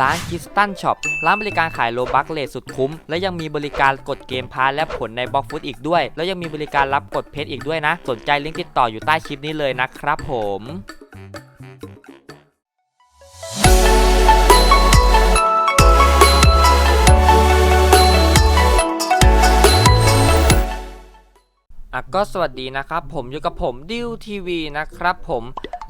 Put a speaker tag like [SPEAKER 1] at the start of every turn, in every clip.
[SPEAKER 1] ร้านคิสตันช็อปร้านบริการขายโลบักเลทสุดคุ้ม และยังมีบริการกดเกมพาร์และผลในบล็อกฟุตอีกด้วย แล้วยังมีบริการรับกดเพชรอีกด้วยนะ สนใจลิงก์ติดต่ออยู่ใต้คลิปนี้เลยนะครับผมอะก็สวัสดีนะครับ ผมอยู่กับผมดิวทีวีนะครับผม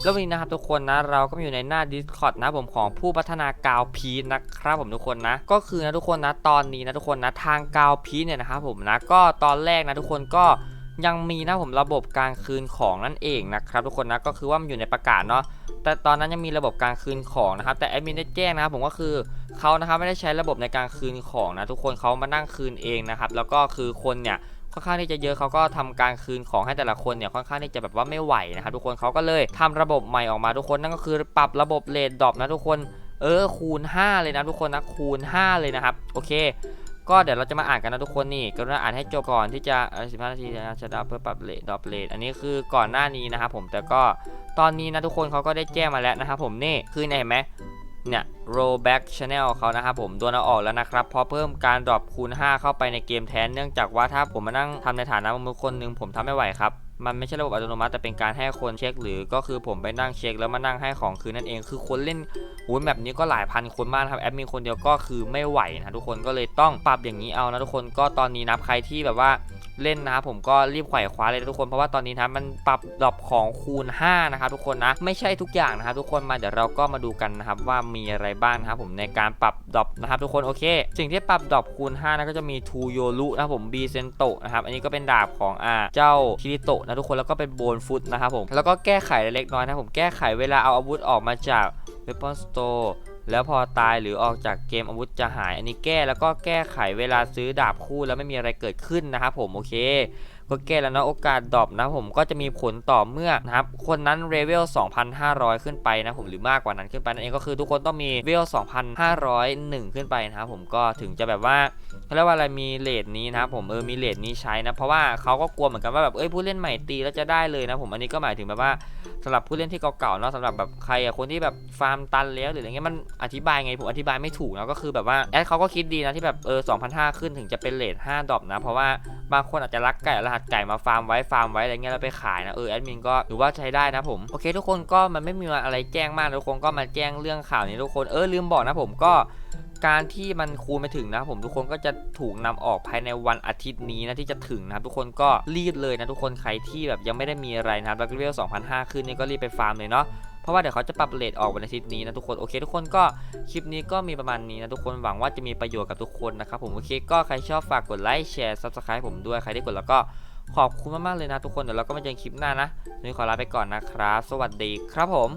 [SPEAKER 1] แล้ววันนี้นะครับทุกคนนะเราก็อยู่ในหน้า Discord นะผมของผู้พัฒนากาวพีชนะครับผมทุกคนนะ ก็คือนะทุกคนนะตอนนี้นะทุกคนนะทางกาวพีชเนี่ยนะครับผมนะก็ตอนแรกนะทุกคนก็ยังมีนะผมระบบการคืนของนั่นเองนะครับทุกคนนะก็คือว่ามันอยู่ในประกาศเนาะแต่ตอนนั้นยังมีระบบการคืนของนะครับแต่แอดมินได้แจ้งนะครับผมก็คือเขานะครับไม่ได้ใช้ระบบในการคืนของนะทุกคนเขามานั่งคืนเองนะครับแล้วก็คือคนเนี่ย ค่อนข้างที่จะเยอะเขาก็ทำการคืนของให้แต่ละคนเนี่ยค่อนข้างที่จะแบบว่าไม่ไหวนะครับทุกคนเขาก็เลยทำระบบใหม่ออกมาทุกคนนั่นก็คือปรับระบบเลทดรอปนะทุกคนเออคูณ 5 เลยนะทุกคนนะคูณ 5 เลยนะครับโอเค ก็เดี๋ยวเราจะมาอ่านกันนะทุกคนนี่กรุณาอ่านให้จบก่อนที่จะเออ15นาทีนะจะดับเพื่อปรับเลทดรอปเลทอันนี้คือก่อนหน้านี้นะครับผมแต่ก็ตอนนี้นะทุกคนเขาก็ได้แจ้งมาแล้วนะครับผมนี่คือเห็นไหม เนี่ย rollback channel เขานะครับผมโดนเอาออกแล้วนะครับพอเพิ่มการดรอปคูณ 5 เข้าไปในเกมแทน เนื่องจากว่าถ้าผมมานั่งทำในฐานะมือคนหนึ่งผมทำไม่ไหวครับ มันไม่ใช่ระบบอัตโนมัติแต่เป็นการให้คนเช็ค หรือก็คือผมไปนั่งเช็คแล้วมานั่งให้ของคืนนั่นเอง คือคนเล่น อุ้ยแบบนี้ก็หลายพันคนมากครับแอดมินคนเดียวก็คือไม่ไหวนะทุกคนก็เลยต้องปรับอย่างนี้เอานะทุกคนก็ตอนนี้นะใครที่แบบว่าเล่นนะครับผมก็รีบไขว่คว้าเลยนะทุกคนเพราะว่าตอนนี้นะมันปรับดรอปของคูณ 5 นะครับทุกคนนะไม่ใช่ทุกอย่างนะครับทุกคนมาเดี๋ยวเราก็มาดูกันนะครับว่ามีอะไรบ้างนะครับผมในการปรับดรอปนะครับทุกคนโอเค สิ่งที่ปรับดรอปคูณ5นะก็จะมีทูโยรุนะผมบีเซนโตนะครับอันนี้ก็เป็นดาบของอ่าเจ้าคิริโตะนะทุกคนแล้วก็เป็นโบนฟุตนะครับผมแล้วก็แก้ไขเล็กน้อยนะผมแก้ไขเวลาเอาอาวุธออกมาจาก เวปอนสโตร์แล้วพอตายหรือออกจากเกมอาวุธจะหายอันนี้แก้แล้วก็แก้ไขเวลาซื้อดาบคู่แล้วไม่มีอะไรเกิดขึ้นนะครับผมโอเค ก็แก้แล้วนะโอกาสดรอปนะผมก็จะมีผลต่อเมื่อนะครับคนนั้นเลเวล 2,500 ขึ้นไปนะผมหรือมากกว่านั้นขึ้นไปนั่นเองก็คือทุกคนต้องมีเลเวล 2,501 ขึ้นไปนะครับผมก็ถึงจะแบบว่าเขาเรียกว่าอะไรมีเลทนี้นะครับผมเออมีเลทนี้ใช้นะเพราะว่าเขาก็กลัวเหมือนกันว่าแบบเอ้ยผู้เล่นใหม่ตีแล้วจะได้เลยนะผมอันนี้ก็หมายถึงแบบว่าสำหรับผู้เล่นที่เก่าๆเนาะสำหรับแบบใครอะคนที่แบบฟาร์มตันแล้วหรืออะไรเงี้ยมันอธิบายไงผมอธิบายไม่ถูกนะก็คือแบบว่าแอดเขาก็คิดดีนะที่แบบเออ2,500 ขึ้นถึงจะเป็นเลท5ดรอปนะเพราะว่าบางคนอาจจะรักไก่รหัสไก่มาฟาร์มไว้ฟาร์มไว้อะไรเงี้ยแล้วไปขายนะเออแอดมินก็ถือว่าใช้ได้นะผมโอเค ทุกคนก็มันไม่มีอะไรแจ้งมากทุกคนก็มาแจ้งเรื่องข่าวนี้ทุกคนเออลืมบอกนะผมก็การที่มันคูณไปถึงนะผมทุกคนก็จะถูกนำออกภายในวันอาทิตย์นี้นะที่จะถึงนะครับทุกคนก็รีบเลยนะทุกคนใครที่แบบยังไม่ได้มีอะไรนะครับแล้วก็เลเวล2,500ขึ้นนี่ก็รีบไปฟาร์มเลยเนาะเพราะว่าเดี๋ยวเขาจะปรับเลทออกวันอาทิตย์นี้นะทุกคนโอเคทุกคนก็คลิปนี้ก็มีประมาณนี้นะทุกคนหวังว่าจะมีประโยชน์กับทุกคนนะครับผมโอเคก็ใครชอบฝากกดไลค์แชร์ซับสไครต์ผมด้วยใครที่กดแล้วก็ ขอบคุณมากๆเลยนะทุกคนเดี๋ยวเราก็มาเจอกันคลิปหน้านะวันนี้ขอลาไปก่อนนะครับ สวัสดีครับผม